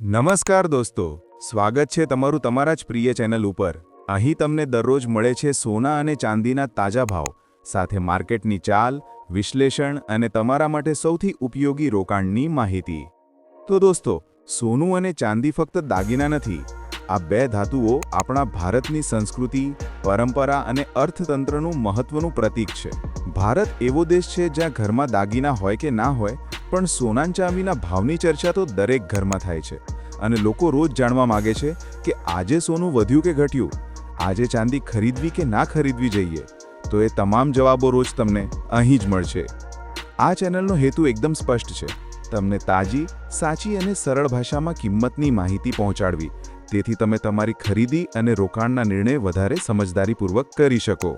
નમસ્કાર દોસ્તો, સ્વાગત છે તમારું તમારા જ પ્રિય ચેનલ ઉપર. અહીં તમને દરરોજ મળે છે સોના અને ચાંદીના તાજા ભાવ, સાથે માર્કેટની ચાલ, વિશ્લેષણ અને તમારા માટે સૌથી ઉપયોગી રોકાણની માહિતી. તો દોસ્તો, સોનું અને ચાંદી ફક્ત દાગીના નથી, આ બે ધાતુઓ આપણા ભારતની સંસ્કૃતિ, પરંપરા અને અર્થતંત્રનું મહત્વનું પ્રતીક છે. ભારત એવો દેશ છે જ્યાં ઘરમાં દાગીના હોય કે ના હોય પણ સોના ચાંદીના ભાવની ચર્ચા તો દરેક ઘરમાં થાય છે. અને લોકો રોજ જાણવા માગે છે કે આજે સોનું વધ્યું કે ઘટ્યું? આજે ચાંદી ખરીદવી કે ના ખરીદવી જોઈએ? તો એ તમામ જવાબો રોજ તમને અહીં જ મળશે. આ ચેનલનો હેતુ એકદમ સ્પષ્ટ છે. તમને તાજી, સાચી અને સરળ ભાષામાં કિંમતની માહિતી પહોંચાડવી. તેથી તમે તમારી ખરીદી અને રોકાણના નિર્ણય વધારે સમજદારીપૂર્વક કરી શકો.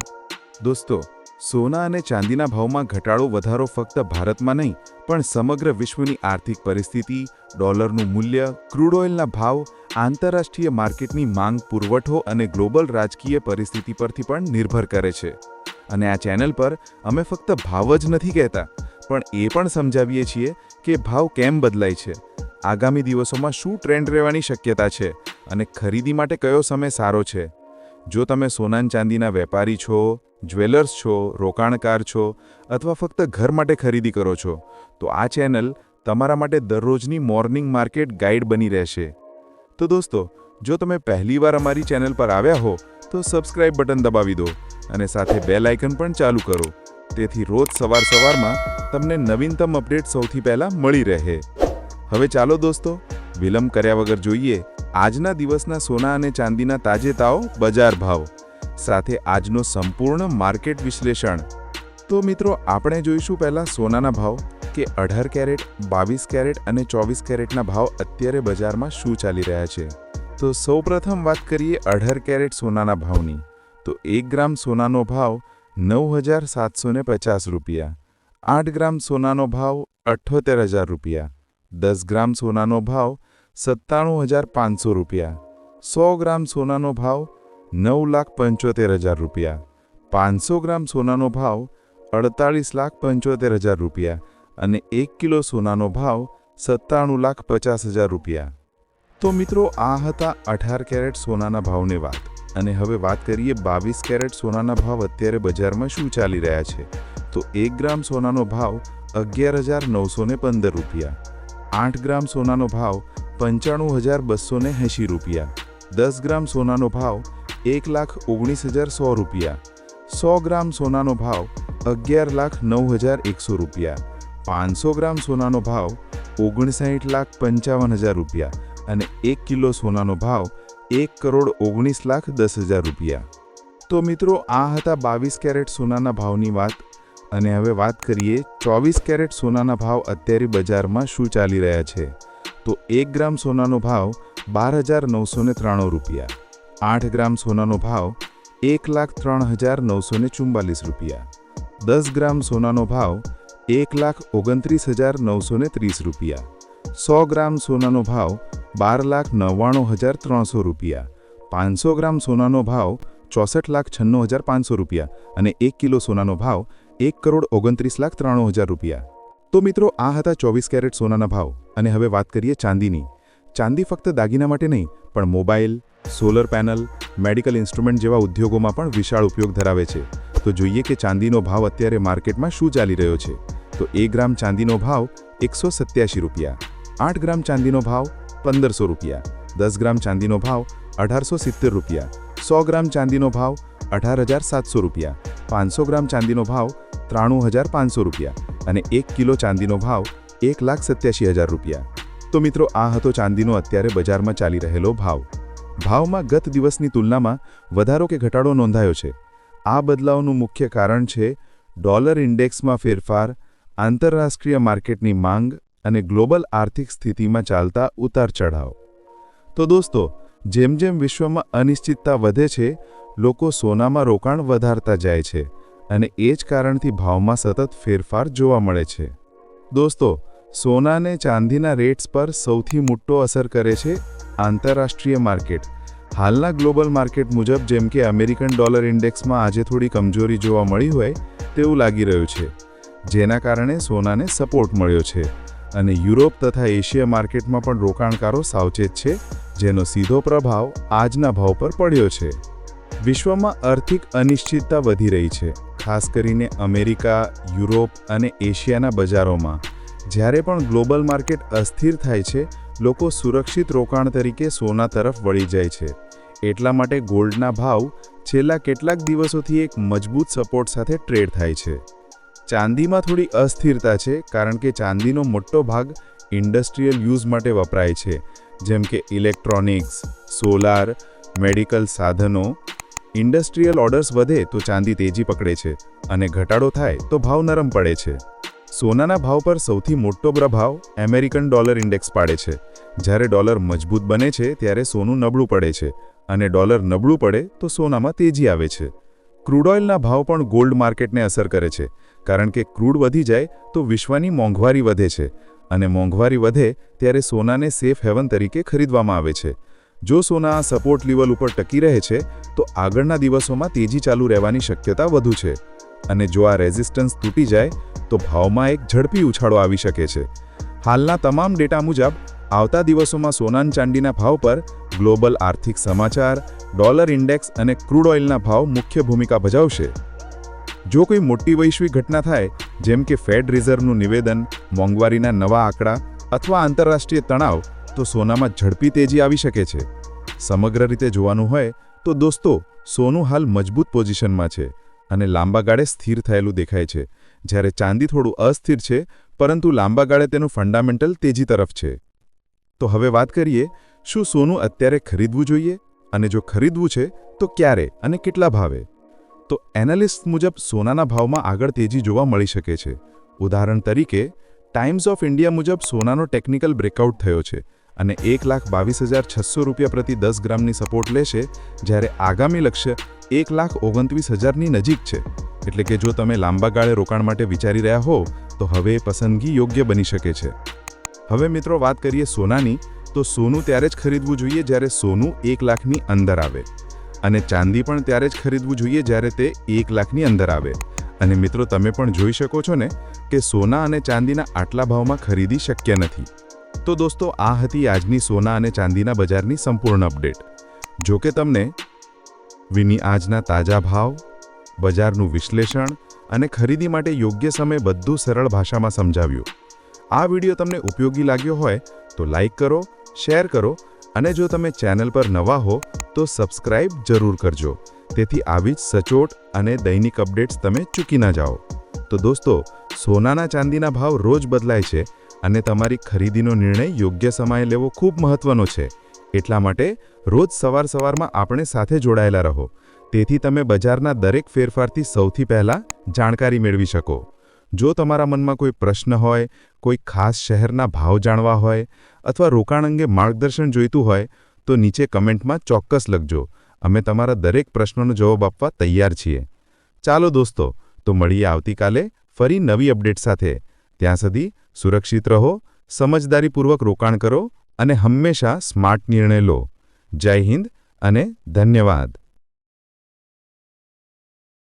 દોસ્તો સોના અને ચાંદીના ભાવમાં ઘટાડો વધારો ફક્ત ભારતમાં નહીં, પણ સમગ્ર વિશ્વની આર્થિક પરિસ્થિતિ, ડોલરનું મૂલ્ય, ક્રૂડ ઓઇલના ભાવ, આંતરરાષ્ટ્રીય માર્કેટની માંગ પુરવઠો અને ગ્લોબલ રાજકીય પરિસ્થિતિ પરથી પણ નિર્ભર કરે છે. અને આ ચેનલ પર અમે ફક્ત ભાવ જ નથી કહેતા, પણ એ પણ સમજાવીએ છીએ કે ભાવ કેમ બદલાય છે. આગામી દિવસોમાં શું ટ્રેન્ડ રહેવાની શક્યતા છે અને ખરીદી માટે કયો સમય સારો છે. જો તમે સોનાન ચાંદીના વેપારી છો, જ્વેલર્સ છો, રોકાણકાર છો અથવા ફક્ત ઘર માટે ખરીદી કરો છો, તો આ ચેનલ તમારા માટે દરરોજની મોર્નિંગ માર્કેટ ગાઈડ બની રહેશે. તો દોસ્તો, જો તમે પહેલીવાર અમારી ચેનલ પર આવ્યા હો, તો સબસ્ક્રાઇબ બટન દબાવી દો અને સાથે બેલ આઇકન પણ ચાલુ કરો. તેથી રોજ સવાર સવારમાં તમને નવીનતમ અપડેટ સૌથી પહેલાં મળી રહે. હવે ચાલો દોસ્તો, વિલંબ કર્યા વગર જોઈએ આજના દિવસના સોના અને ચાંદીના તાજેતાઓ, બજાર ભાવ સાથે આજનો સંપૂર્ણ માર્કેટ વિશ્લેષણ. તો મિત્રો, આપણે જોઈશું પહેલાં સોનાના ભાવ કે અઢાર કેરેટ, બાવીસ કેરેટ અને ચોવીસ કેરેટના ભાવ અત્યારે બજારમાં શું ચાલી રહ્યા છે. તો સૌપ્રથમ વાત કરીએ અઢાર કેરેટ સોનાના ભાવની. તો એક ગ્રામ સોનાનો ભાવ નવ હજાર સાતસો પચાસ રૂપિયા. આઠ ગ્રામ સોનાનો ભાવ અઠ્ઠોતેર હજાર રૂપિયા. દસ ગ્રામ સોનાનો ભાવ સત્તાણું હજાર પાંચસો રૂપિયા. સો ગ્રામ સોનાનો ભાવ નવ લાખ પંચોતેર હજાર રૂપિયા. પાંચસો ગ્રામ સોનાનો ભાવ અડતાળીસ લાખ પંચોતેર હજાર રૂપિયા અને એક કિલો સોનાનો ભાવ સત્તાણું લાખ પચાસ હજાર રૂપિયા. તો મિત્રો, આ હતા અઢાર કેરેટ સોનાના ભાવની વાત. અને હવે વાત કરીએ બાવીસ કેરેટ સોનાના ભાવ અત્યારે બજારમાં શું ચાલી રહ્યા છે? તો એક ગ્રામ સોનાનો ભાવ અગિયાર હજાર નવસો પંદર રૂપિયા. આઠ ગ્રામ સોનાનો ભાવ પંચાણું હજાર બસો ને એંશી રૂપિયા. દસ ગ્રામ સોનાનો ભાવ એક લાખ ઓગણીસ હજાર સો રૂપિયા. સો ગ્રામ સોનાનો ભાવ અગિયાર લાખ નવ હજાર એકસો રૂપિયા. પાંચસો ગ્રામ સોનાનો ભાવ ઓગણસાઠ લાખ પંચાવન હજાર રૂપિયા અને એક કિલો સોનાનો ભાવ એક કરોડ ઓગણીસ લાખ દસ હજાર રૂપિયા. તો મિત્રો, આ હતા બાવીસ કેરેટ સોનાના ભાવની વાત. અને હવે વાત કરીએ ચોવીસ કેરેટ સોનાના ભાવ અત્યારે બજારમાં શું ચાલી રહ્યા છે. તો એક ગ્રામ સોનાનો ભાવ બાર હજાર નવસો ત્રાણું રૂપિયા. આઠ ગ્રામ સોનાનો ભાવ એક લાખ ત્રણ હજાર નવસો ચુમ્બાલીસ રૂપિયા. દસ ગ્રામ સોનાનો ભાવ એક લાખ ઓગણત્રીસ હજાર નવસો ત્રીસ રૂપિયા. સો ગ્રામ સોનાનો ભાવ બાર લાખ નવ્વાણું હજાર ત્રણસો રૂપિયા. પાંચસો ગ્રામ સોનાનો ભાવ ચોસઠ લાખ છન્નું હજાર પાંચસો રૂપિયા અને એક કિલો સોનાનો ભાવ એક કરોડ ઓગણત્રીસ લાખ ત્રાણું હજાર રૂપિયા. તો મિત્રો, આ હતા ચોવીસ કેરેટ સોનાના ભાવ. અને હવે વાત કરીએ ચાંદીની. ચાંદી ફક્ત દાગીના માટે નહીં, પણ mobile, solar panel, medical instrument જેવા ઉદ્યોગોમાં પણ વિશાળ ઉપયોગ ધરાવે છે. તો જોઈએ કે ચાંદીનો ભાવ અત્યારે માર્કેટમાં શું ચાલી રહ્યો છે. તો એક ગ્રામ ચાંદીનો ભાવ એકસો સત્યાસી રૂપિયા. આઠ ગ્રામ ચાંદીનો ભાવ પંદરસો રૂપિયા. દસ ગ્રામ ચાંદીનો ભાવ અઢારસો સિત્તેર રૂપિયા. સો ગ્રામ ચાંદીનો ભાવ અઢાર હજાર સાતસો રૂપિયા. પાંચસો ગ્રામ ચાંદીનો ભાવ ત્રાણું હજાર પાંચસો રૂપિયા. અને એક કિલો ચાંદીનો ભાવ એક લાખ સત્યાસી હજાર રૂપિયા. તો મિત્રો, આ હતો ચાંદીનો અત્યારે બજારમાં ચાલી રહેલો ભાવ. ભાવમાં ગત દિવસની તુલનામાં વધારો કે ઘટાડો નોંધાયો છે. આ બદલાવનું મુખ્ય કારણ છે ડોલર ઇન્ડેક્સમાં ફેરફાર, આંતરરાષ્ટ્રીય માર્કેટની માંગ અને ગ્લોબલ આર્થિક સ્થિતિમાં ચાલતા ઉતાર ચઢાવ. તો દોસ્તો, જેમ જેમ વિશ્વમાં અનિશ્ચિતતા વધે છે, લોકો સોનામાં રોકાણ વધારતા જાય છે. અને એ જ કારણથી ભાવમાં સતત ફેરફાર જોવા મળે છે. દોસ્તો, સોનાને ચાંદીના રેટ્સ પર સૌથી મોટો અસર કરે છે આંતરરાષ્ટ્રીય માર્કેટ. હાલના ગ્લોબલ માર્કેટ મુજબ જેમ કે અમેરિકન ડોલર ઇન્ડેક્સમાં આજે થોડી કમજોરી જોવા મળી હોય તેવું લાગી રહ્યું છે, જેના કારણે સોનાને સપોર્ટ મળ્યો છે. અને યુરોપ તથા એશિયા માર્કેટમાં પણ રોકાણકારો સાવચેત છે, જેનો સીધો પ્રભાવ આજના ભાવ પર પડ્યો છે. વિશ્વમાં આર્થિક અનિશ્ચિતતા વધી રહી છે. ખાસ કરીને અમેરિકા, યુરોપ અને એશિયાના બજારોમાં. જ્યારે પણ ગ્લોબલ માર્કેટ અસ્થિર થાય છે, લોકો સુરક્ષિત રોકાણ તરીકે સોના તરફ વળી જાય છે. એટલા માટે ગોલ્ડના ભાવ છેલ્લા કેટલાક દિવસોથી એક મજબૂત સપોર્ટ સાથે ટ્રેડ થાય છે. ચાંદીમાં થોડી અસ્થિરતા છે, કારણ કે ચાંદીનો મોટો ભાગ ઇન્ડસ્ટ્રીયલ યુઝ માટે વપરાય છે, જેમ કે ઇલેક્ટ્રોનિક્સ, સોલાર મેડિકલ સાધનો, ઇન્ડસ્ટ્રીયલ ઓર્ડર્સ વધે તો ચાંદી તેજી પકડે છે અને ઘટાડો થાય તો ભાવ નરમ પડે છે. સોનાના ભાવ પર સૌથી મોટો પ્રભાવ અમેરિકન ડોલર ઇન્ડેક્સ પાડે છે. જ્યારે ડોલર મજબૂત બને છે ત્યારે સોનું નબળું પડે છે અને ડોલર નબળું પડે તો સોનામાં તેજી આવે છે. ક્રૂડ ઓઇલના ભાવ પણ ગોલ્ડ માર્કેટને અસર કરે છે, કારણ કે ક્રૂડ વધી જાય તો વિશ્વની મોંઘવારી વધે છે અને મોંઘવારી વધે ત્યારે સોનાને સેફ હેવન તરીકે ખરીદવામાં આવે છે. જો સોના સપોર્ટ લેવલ ઉપર ટકી રહે છે, તો આગળના દિવસોમાં તેજી ચાલુ રહેવાની શક્યતા વધુ છે. અને જો આ રેઝિસ્ટન્સ તૂટી જાય, તો ભાવમાં એક ઝડપી ઉછાળો આવી શકે છે. હાલના તમામ ડેટા મુજબ, આવતા દિવસોમાં સોનાન ચાંદીના ભાવ પર ગ્લોબલ આર્થિક સમાચાર, ડોલર ઇન્ડેક્સ અને ક્રૂડ ઓઇલના ભાવ મુખ્ય ભૂમિકા ભજવશે. જો કોઈ મોટી વૈશ્વિક ઘટના થાય, જેમ કે ફેડ રિઝર્વનું નિવેદન, મોંઘવારીના નવા આંકડા અથવા આંતરરાષ્ટ્રીય તણાવ તો સોનામાં ઝડપી તેજી આવી શકે છે. સમગ્ર રીતે જોવાનું હોય તો દોસ્તો, સોનું હાલ મજબૂત પોઝિશનમાં છે અને લાંબા ગાળે સ્થિર થયેલું દેખાય છે. જ્યારે ચાંદી થોડું અસ્થિર છે, પરંતુ લાંબા ગાળે તેનું ફંડામેન્ટલ તેજી તરફ છે. તો હવે વાત કરીએ, શું સોનું અત્યારે ખરીદવું જોઈએ? અને જો ખરીદવું છે, તો ક્યારે અને કેટલા ભાવે? તો એનાલિસ્ટ મુજબ સોનાના ભાવમાં આગળ તેજી જોવા મળી શકે છે. ઉદાહરણ તરીકે ટાઈમ્સ ઓફ ઇન્ડિયા મુજબ સોનાનો ટેકનિકલ બ્રેકઆઉટ થયો છે. અને એક લાખ બાવીસ હજાર છસો રૂપિયા પ્રતિ દસ ગ્રામની સપોર્ટ લેશે, જ્યારે આગામી લક્ષ્ય એક લાખ ઓગણત્રીસ હજારની નજીક છે. એટલે કે જો તમે લાંબા ગાળે રોકાણ માટે વિચારી રહ્યા હો, તો હવે પસંદગી યોગ્ય બની શકે છે. હવે મિત્રો વાત કરીએ સોનાની, તો સોનું ત્યારે જ ખરીદવું જોઈએ જ્યારે સોનું એક લાખની અંદર આવે. અને ચાંદી પણ ત્યારે જ ખરીદવું જોઈએ જ્યારે તે એક લાખની અંદર આવે. અને મિત્રો તમે પણ જોઈ શકો છો ને કે સોના અને ચાંદીના આટલા ભાવમાં ખરીદી શક્ય નથી. તો દોસ્તો, આ હતી આજની સોના અને ચાંદીના બજારની સંપૂર્ણ અપડેટ. જો કે તમને વિની આજના તાજા ભાવ, બજારનું વિશ્લેષણ અને ખરીદી માટે યોગ્ય સમય બધું સરળ ભાષામાં સમજાવ્યું. આ વીડિયો તમને ઉપયોગી લાગ્યો હોય તો લાઈક કરો, શેર કરો અને જો તમે ચેનલ પર નવા હો તો સબસ્ક્રાઇબ જરૂર કરજો. તેથી આવી જ સચોટ અને દૈનિક અપડેટ્સ તમે ચૂકી ના જાઓ. તો દોસ્તો, સોનાના ચાંદીના ભાવ રોજ બદલાય છે અને તમારી ખરીદીનો નિર્ણય યોગ્ય સમયે લેવો ખૂબ મહત્વનો છે. એટલા માટે રોજ સવાર સવારમાં આપણે સાથે જોડાયેલા રહો. તેથી તમે બજારના દરેક ફેરફારથી સૌથી પહેલાં જાણકારી મેળવી શકો. જો તમારા મનમાં કોઈ પ્રશ્ન હોય, કોઈ ખાસ શહેરના ભાવ જાણવા હોય, અથવા રોકાણ અંગે માર્ગદર્શન જોઈતું હોય, તો નીચે કમેન્ટમાં ચોક્કસ લખજો. અમે તમારા દરેક પ્રશ્નોનો જવાબ આપવા તૈયાર છીએ. ચાલો દોસ્તો, તો મળીએ આવતીકાલે ફરી નવી અપડેટ સાથે. ત્યાં સુધી સુરક્ષિત રહો સમજદારીપૂર્વક રોકાણ કરો અને હંમેશા સ્માર્ટ નિર્ણય લો. જય હિન્દ અને ધન્યવાદ.